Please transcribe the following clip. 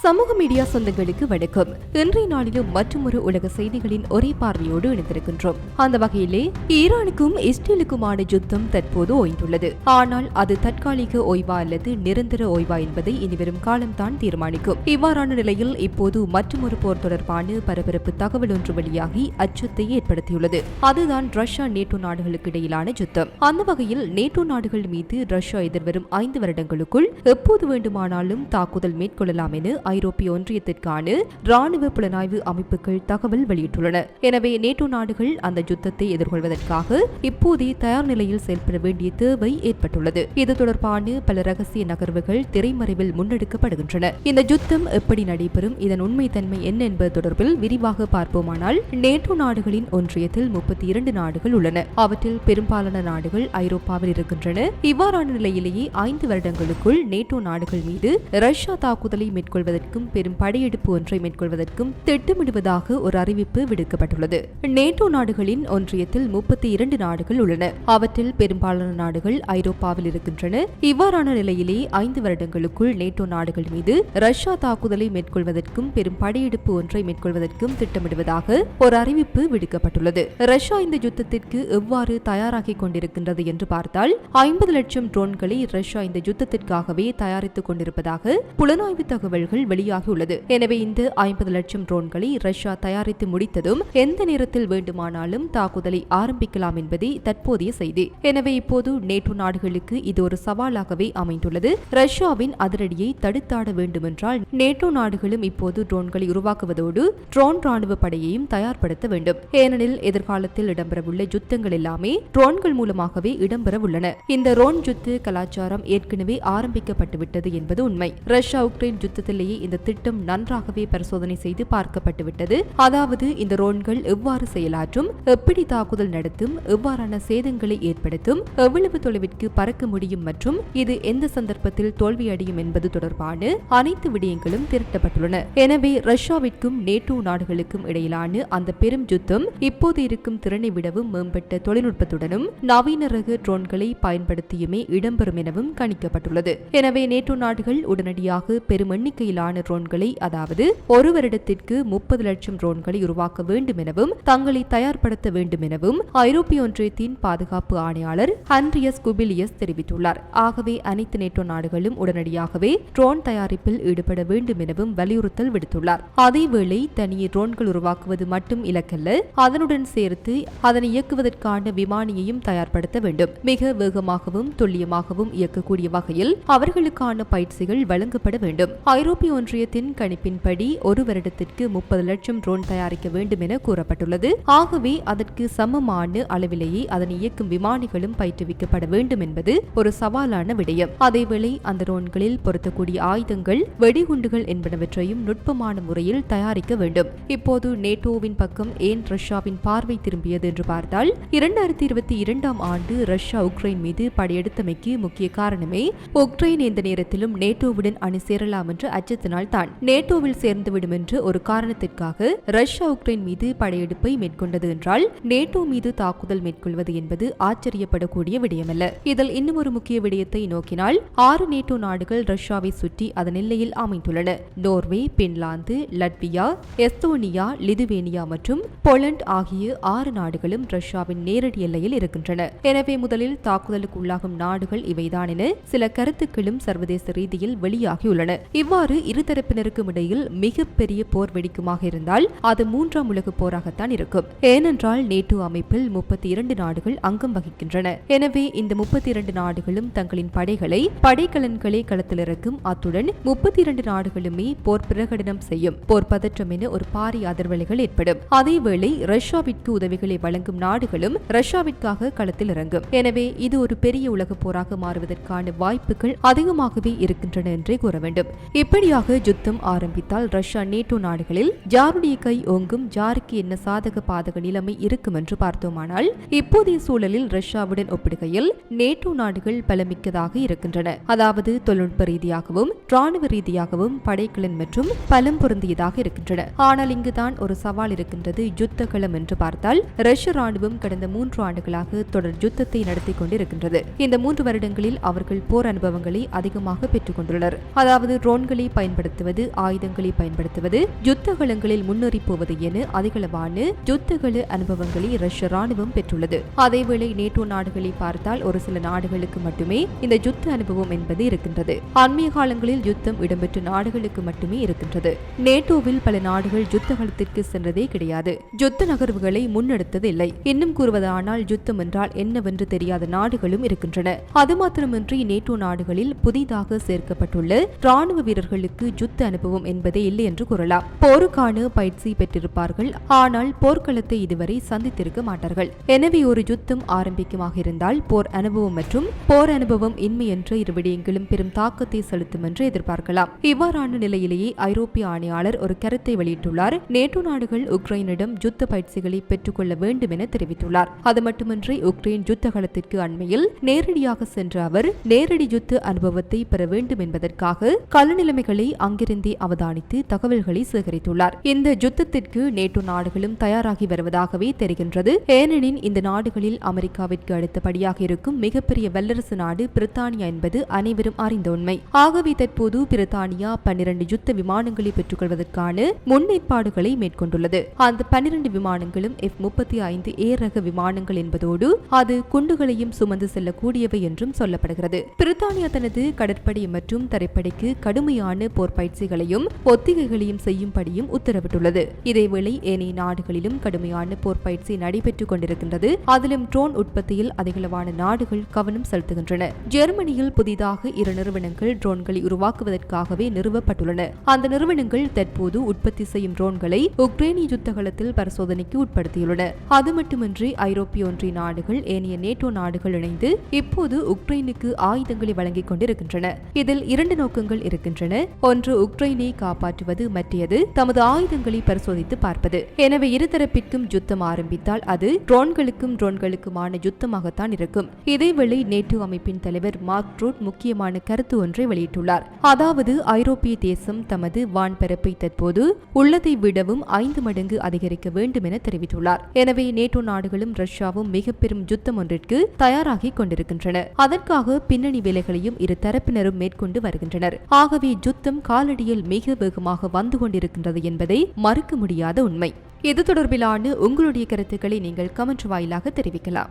சமூக மீடியா சொந்தங்களுக்கு வணக்கம். இன்றைய நாளிலும் மற்றொரு உலக செய்திகளின் ஒரே பார்வையோடு இணைந்திருக்கின்றோம். அந்த வகையிலே ஈரானுக்கும் இஸ்ரேலுக்குமான யுத்தம் தற்போது ஓய்ந்துள்ளது. ஆனால் அது தற்காலிக ஓய்வா அல்லது நிரந்தர ஓய்வா என்பதை இனிவரும் காலம்தான் தீர்மானிக்கும். இவ்வாறான நிலையில் இப்போது மற்றொரு போர் தொடர்பான பரபரப்பு தகவல் ஒன்று வெளியாகி அச்சத்தை ஏற்படுத்தியுள்ளது. அதுதான் ரஷ்யா நேட்டோ நாடுகளுக்கு இடையிலான யுத்தம். அந்த வகையில் நேட்டோ நாடுகள் மீது ரஷ்யா எதிர்வரும் ஐந்து வருடங்களுக்குள் எப்போது வேண்டுமானாலும் தாக்குதல் மேற்கொள்ளலாம் என ஐரோப்பிய ஒன்றியத்திற்கான ராணுவ புலனாய்வு அமைப்புகள் தகவல் வெளியிட்டுள்ளன. எனவே நேட்டோ நாடுகள் அந்த யுத்தத்தை எதிர்கொள்வதற்காக இப்போதே தயார் நிலையில் செயல்பட வேண்டிய தேவை ஏற்பட்டுள்ளது. இது தொடர்பான பல ரகசிய நகர்வுகள் திரைமறைவில் முன்னெடுக்கப்படுகின்றன. இந்த யுத்தம் எப்படி நடைபெறும்? இதன் உண்மைத்தன்மை என்ன என்பது தொடர்பில் விரிவாக பார்ப்போமானால் நேட்டோ நாடுகளின் ஒன்றியத்தில் முப்பத்தி இரண்டு நாடுகள் உள்ளன. அவற்றில் பெரும்பாலான நாடுகள் ஐரோப்பாவில் இருக்கின்றன. இவ்வாறான நிலையிலேயே ஐந்து வருடங்களுக்குள் நேட்டோ நாடுகள் மீது ரஷ்யா தாக்குதலை செய்வதற்கும் பெரும் படையெடுப்பு ஒன்றை மேற்கொள்வதற்கும் திட்டமிடுவதாக ஒரு அறிவிப்பு விடுக்கப்பட்டுள்ளது. நேட்டோ நாடுகளின் ஒன்றியத்தில் முப்பத்தி இரண்டு நாடுகள் உள்ளன. அவற்றில் பெரும்பாலான நாடுகள் ஐரோப்பாவில் இருக்கின்றன. இவ்வாறான நிலையிலே ஐந்து வருடங்களுக்குள் நேட்டோ நாடுகள் மீது ரஷ்யா தாக்குதலை மேற்கொள்வதற்கும் பெரும் படையெடுப்பு ஒன்றை மேற்கொள்வதற்கும் திட்டமிடுவதாக ஒரு அறிவிப்பு விடுக்கப்பட்டுள்ளது. ரஷ்யா இந்த யுத்தத்திற்கு எவ்வாறு தயாராகிக் கொண்டிருக்கின்றது என்று பார்த்தால் ஐம்பது லட்சம் ட்ரோன்களை ரஷ்யா இந்த யுத்தத்திற்காகவே தயாரித்துக் கொண்டிருப்பதாக புலனாய்வு தகவல்கள் வெளியாகியுள்ளது. எனவே இந்த ஐம்பது லட்சம் ட்ரோன்களை ரஷ்யா தயாரித்து முடித்ததும் எந்த நேரத்தில் வேண்டுமானாலும் தாக்குதலை ஆரம்பிக்கலாம் என்பதே தற்போதைய செய்தி. எனவே இப்போது நேட்டோ நாடுகளுக்கு இது ஒரு சவாலாகவே அமைந்துள்ளது. ரஷ்யாவின் அதிரடியை தடுத்தாட வேண்டுமென்றால் நேட்டோ நாடுகளும் இப்போது ட்ரோன்களை உருவாக்குவதோடு ட்ரோன் ராணுவ படையையும் தயார்படுத்த வேண்டும். ஏனெனில் எதிர்காலத்தில் இடம்பெறவுள்ள யுத்தங்கள் எல்லாமே ட்ரோன்கள் மூலமாகவே இடம்பெற உள்ளன இந்த ரோன் யுத்த கலாச்சாரம் ஏற்கனவே ஆரம்பிக்கப்பட்டுவிட்டது என்பது உண்மை. ரஷ்யா உக்ரைன் யுத்தத்திலேயே இந்த திட்டம் நன்றாகவே பரிசோதனை செய்து பார்க்கப்பட்டுவிட்டது. அதாவது இந்த ரோன்கள் எவ்வாறு செயலாற்றும் எப்படி தாக்குதல் நடத்தும் எவ்வாறான சேதங்களை ஏற்படுத்தும் எவ்வளவு தொலைவிற்கு பறக்க முடியும் மற்றும் இது எந்த சந்தர்ப்பத்தில் தோல்வியடையும் என்பது தொடர்பான அனைத்து விடயங்களும் திரட்டப்பட்டுள்ளன. எனவே ரஷ்யாவிற்கும் நேட்டோ நாடுகளுக்கும் இடையிலான அந்த பெரும் யுத்தம் இப்போது இருக்கும் திறனை விடவும் மேம்பட்ட தொழில்நுட்பத்துடனும் நவீன ரக ட்ரோன்களை பயன்படுத்தியுமே இடம்பெறும் எனவும் கணிக்கப்பட்டுள்ளது. எனவே நேட்டோ நாடுகள் உடனடியாக பெரும் எண்ணிக்கையிலான ட்ரோன்களை அதாவது ஒரு வருடத்திற்கு முப்பது லட்சம் ட்ரோன்களை உருவாக்க வேண்டும் எனவும் தங்களை தயார்படுத்த வேண்டும் எனவும் ஐரோப்பிய ஒன்றியத்தின் பாதுகாப்பு ஆணையாளர் ஹன்ரியஸ் குபிலியஸ் தெரிவித்துள்ளார். ஆகவே அனைத்து நேட்டோ நாடுகளும் உடனடியாகவே ட்ரோன் தயாரிப்பில் ஈடுபட வேண்டும் எனவும் வலியுறுத்தல் விடுத்துள்ளார். அதேவேளை தனியே ட்ரோன்கள் உருவாக்குவது மட்டும் இலக்கல்ல அதனுடன் சேர்த்து அதனை இயக்குவதற்கான விமானியையும் தயார்படுத்த வேண்டும். மிக வேகமாகவும் துல்லியமாகவும் இயக்கக்கூடிய வகையில் அவர்களுக்கான பயிற்சிகள் வழங்கப்பட வேண்டும். ஐரோப்பிய ஒன்றியத்தின் கணிப்பின்படி ஒரு வருடத்திற்கு முப்பது லட்சம் ட்ரோன் தயாரிக்க வேண்டும் என கூறப்பட்டுள்ளது. ஆகவே அதற்கு சமமான அளவிலேயே அதனை இயக்கும் விமானிகளும் பயிற்றுவிக்கப்பட வேண்டும் என்பது ஒரு சவாலான விடயம். அதேவேளை அந்த ட்ரோன்களில் பொருத்தக்கூடிய ஆயுதங்கள் வெடிகுண்டுகள் என்பனவற்றையும் நுட்பமான முறையில் தயாரிக்க வேண்டும். இப்போது நேட்டோவின் பக்கம் ஏன் ரஷ்யாவின் பார்வை திரும்பியது என்று பார்த்தால் இரண்டாயிரத்தி இருபத்தி இரண்டாம் ஆண்டு ரஷ்யா உக்ரைன் மீது படையெடுத்தமைக்கு முக்கிய காரணமே உக்ரைன் எந்த நேரத்திலும் நேட்டோவுடன் அணி சேரலாம் என்று அச்ச அச்சத்தினால் தான் நேட்டோவில் சேர்ந்துவிடும் என்று ஒரு காரணத்திற்காக ரஷ்யா உக்ரைன் மீது படையெடுப்பை மேற்கொண்டது என்றால் நேட்டோ மீது தாக்குதல் மேற்கொள்வது என்பது ஆச்சரியப்படக்கூடிய விடயமல்ல. இதில் இன்னும் ஒரு முக்கிய விடயத்தை நோக்கினால் ஆறு நேட்டோ நாடுகள் ரஷ்யாவை சுற்றி அதன் எல்லையில் அமைந்துள்ளன. Norway Finland Latvia Estonia Lithuania மற்றும் போலண்ட் ஆகிய ஆறு நாடுகளும் ரஷ்யாவின் நேரடி எல்லையில் இருக்கின்றன. எனவே முதலில் தாக்குதலுக்கு உள்ளாகும் நாடுகள் இவைதான் என சில கருத்துக்களும் சர்வதேச ரீதியில் வெளியாகியுள்ளன. இவ்வாறு இருதரப்பினருக்கும் இடையில் மிகப்பெரிய போர் வெடிக்குமாக இருந்தால் அது மூன்றாம் உலக போராகத்தான் இருக்கும். ஏனென்றால் நேட்டோ அமைப்பில் முப்பத்தி இரண்டு நாடுகள் அங்கம் வகிக்கின்றன. எனவே இந்த முப்பத்தி இரண்டு நாடுகளும் தங்களின் படைகளை படைக்கலன்களை களத்தில் இறக்கும் அத்துடன் முப்பத்தி இரண்டு நாடுகளுமே போர் பிரகடனம் செய்யும். போர் பதற்றம் என ஒரு பாரிய அதிர்வலைகள் ஏற்படும். அதேவேளை ரஷ்யாவிற்கு உதவிகளை வழங்கும் நாடுகளும் ரஷ்யாவிற்காக களத்தில் இறங்கும் எனவே இது ஒரு பெரிய உலக போராக மாறுவதற்கான வாய்ப்புகள் அதிகமாகவே இருக்கின்றன என்றே கூற வேண்டும். இப்படி இப்படியாக யுத்தம் ஆரம்பித்தால் ரஷ்யா நேட்டோ நாடுகளில் ஜாருடைய கை ஓங்கும் ஜாருக்கு என்ன சாதக பாதக நிலைமை இருக்கும் என்று பார்த்தோமானால் இப்போதைய சூழலில் ரஷ்யாவுடன் ஒப்பிடுகையில் நேட்டோ நாடுகள் பலமிக்கதாக இருக்கின்றன. அதாவது தொழில்நுட்ப ரீதியாகவும் ராணுவ ரீதியாகவும் படைக்கலன் மற்றும் பலம் பொருந்தியதாக இருக்கின்றன. ஆனால் இங்குதான் ஒரு சவால் இருக்கின்றது யுத்த களம் என்று பார்த்தால் ரஷ்ய ராணுவம் கடந்த மூன்று ஆண்டுகளாக தொடர் யுத்தத்தை நடத்தி கொண்டிருக்கின்றது. இந்த மூன்று வருடங்களில் அவர்கள் போர் அனுபவங்களை அதிகமாக பெற்றுக் கொண்டுள்ளனர். அதாவது ட்ரோன்களை பயன்படுத்துவது ஆயுதங்களை பயன்படுத்துவது யுத்தகலங்களில் முன்னேறி போவது என அதிகளவான யுத்தகல அனுபவங்களை ரஷ்ய ராணுவம் பெற்றுள்ளது. அதேவேளை நேட்டோ நாடுகளை பார்த்தால் ஒரு சில நாடுகளுக்கு மட்டுமே இந்த யுத்த அனுபவம் என்பது இருக்கின்றது. அண்மைய காலங்களில் யுத்தம் இடம்பெற்ற நாடுகளுக்கு மட்டுமே இருக்கின்றது. நேட்டோவில் பல நாடுகள் யுத்த களத்திற்கு சென்றதே கிடையாது. யுத்த நகர்வுகளை முன்னெடுத்தது இல்லை இன்னும் கூறுவதானால் யுத்தம் என்றால் என்னவென்று தெரியாத நாடுகளும் இருக்கின்றன. அது மாத்திரமின்றி நேட்டோ நாடுகளில் புதிதாக சேர்க்கப்பட்டுள்ள ராணுவ வீரர்களுக்கு யுத்த அனுபவம் என்பதே இல்லை என்று கூறலாம். போருக்கான பயிற்சி பெற்றிருப்பார்கள். ஆனால் போர்க்களத்தை இதுவரை சந்தித்திருக்க மாட்டார்கள். எனவே ஒரு யுத்தம் ஆரம்பிக்குமாக இருந்தால் போர் அனுபவம் மற்றும் போர் அனுபவம் இன்மை என்ற இரு விடயங்களும் பெரும் தாக்கத்தை செலுத்தும் என்று எதிர்பார்க்கலாம். இவ்வாறான நிலையிலேயே ஐரோப்பிய ஆணையாளர் ஒரு கருத்தை வெளியிட்டுள்ளார். நேட்டோ நாடுகள் உக்ரைனிடம் யுத்த பயிற்சிகளை பெற்றுக்கொள்ள வேண்டும் என தெரிவித்துள்ளார். அது மட்டுமின்றி உக்ரைன் யுத்த களத்திற்கு அண்மையில் நேரடியாக சென்ற அவர் நேரடி யுத்த அனுபவத்தை பெற வேண்டும் என்பதற்காக கள நிலைமைகளை அங்கிருந்தே அவதானித்து தகவல்களை சேகரித்துள்ளார். இந்த யுத்தத்திற்கு நேட்டோ நாடுகளும் தயாராகி வருவதாகவே தெரிகின்றது. ஏனெனில் இந்த நாடுகளில் அமெரிக்காவிற்கு அடுத்தபடியாக இருக்கும் மிகப்பெரிய வல்லரசு நாடு பிரித்தானியா என்பது அனைவரும் அறிந்த உண்மை. ஆகவே தற்போது பிரித்தானியா பன்னிரண்டு யுத்த விமானங்களை பெற்றுக்கொள்வதற்கான முன்னேற்பாடுகளை மேற்கொண்டுள்ளது. அந்த பன்னிரண்டு விமானங்களும் எஃப் முப்பத்தி ஐந்து ஏ ரக விமானங்கள் என்பதோடு அது குண்டுகளையும் சுமந்து செல்லக்கூடியவை என்றும் சொல்லப்படுகிறது. பிரித்தானியா தனது கடற்படை மற்றும் தரைப்படைக்கு கடுமையான போர் பயிற்சிகளையும் ஒத்திகைகளையும் செய்யும்படியும் உத்தரவிட்டுள்ளது. இதேவேளை ஏனைய நாடுகளிலும் கடுமையான போர் பயிற்சி நடைபெற்றுக் கொண்டிருக்கின்றது. அதிலும் ட்ரோன் உற்பத்தியில் அதிகளவான நாடுகள் கவனம் செலுத்துகின்றன. ஜெர்மனியில் புதிதாக இரு நிறுவனங்கள் ட்ரோன்களை உருவாக்குவதற்காகவே நிறுவப்பட்டுள்ளன. அந்த நிறுவனங்கள் தற்போது உற்பத்தி செய்யும் ட்ரோன்களை உக்ரைனிய யுத்தகலத்தில் பரிசோதனைக்கு உட்படுத்தியுள்ளன. அது மட்டுமின்றி ஐரோப்பிய ஒன்றிய நாடுகள் ஏனைய நேட்டோ நாடுகள் இணைந்து இப்போது உக்ரைனுக்கு ஆயுதங்களை வழங்கிக் கொண்டிருக்கின்றன. இதில் இரண்டு நோக்கங்கள் இருக்கின்றன. ஒன்று உக்ரைனை காப்பாற்றுவது மற்றது தமது ஆயுதங்களை பரிசோதித்து பார்ப்பது. எனவே இருதரப்பிற்கும் யுத்தம் ஆரம்பித்தால் அது ட்ரோன்களுக்கும் ட்ரோன்களுக்குமான யுத்தமாகத்தான் இருக்கும். இதேவேளை நேட்டோ அமைப்பின் தலைவர் மார்க் ட்ரூட் முக்கியமான கருத்து ஒன்றை வெளியிட்டுள்ளார். அதாவது ஐரோப்பிய தேசம் தமது வான்பரப்பை தற்போது உள்ளதை விடவும் ஐந்து மடங்கு அதிகரிக்க வேண்டும் என தெரிவித்துள்ளார். எனவே நேட்டோ நாடுகளும் ரஷ்யாவும் மிக பெரும் யுத்தம் ஒன்றிற்கு தயாராகி கொண்டிருக்கின்றன. அதற்காக பின்னணி வேலைகளையும் இரு தரப்பினரும் மேற்கொண்டு வருகின்றனர். ஆகவே அழுத்தம் காலடியில் மிக வேகமாக வந்து கொண்டிருக்கின்றது என்பதை மறுக்க முடியாத உண்மை. இது தொடர்பிலான உங்களுடைய கருத்துக்களை நீங்கள் கமெண்ட் வாயிலாக தெரிவிக்கலாம்.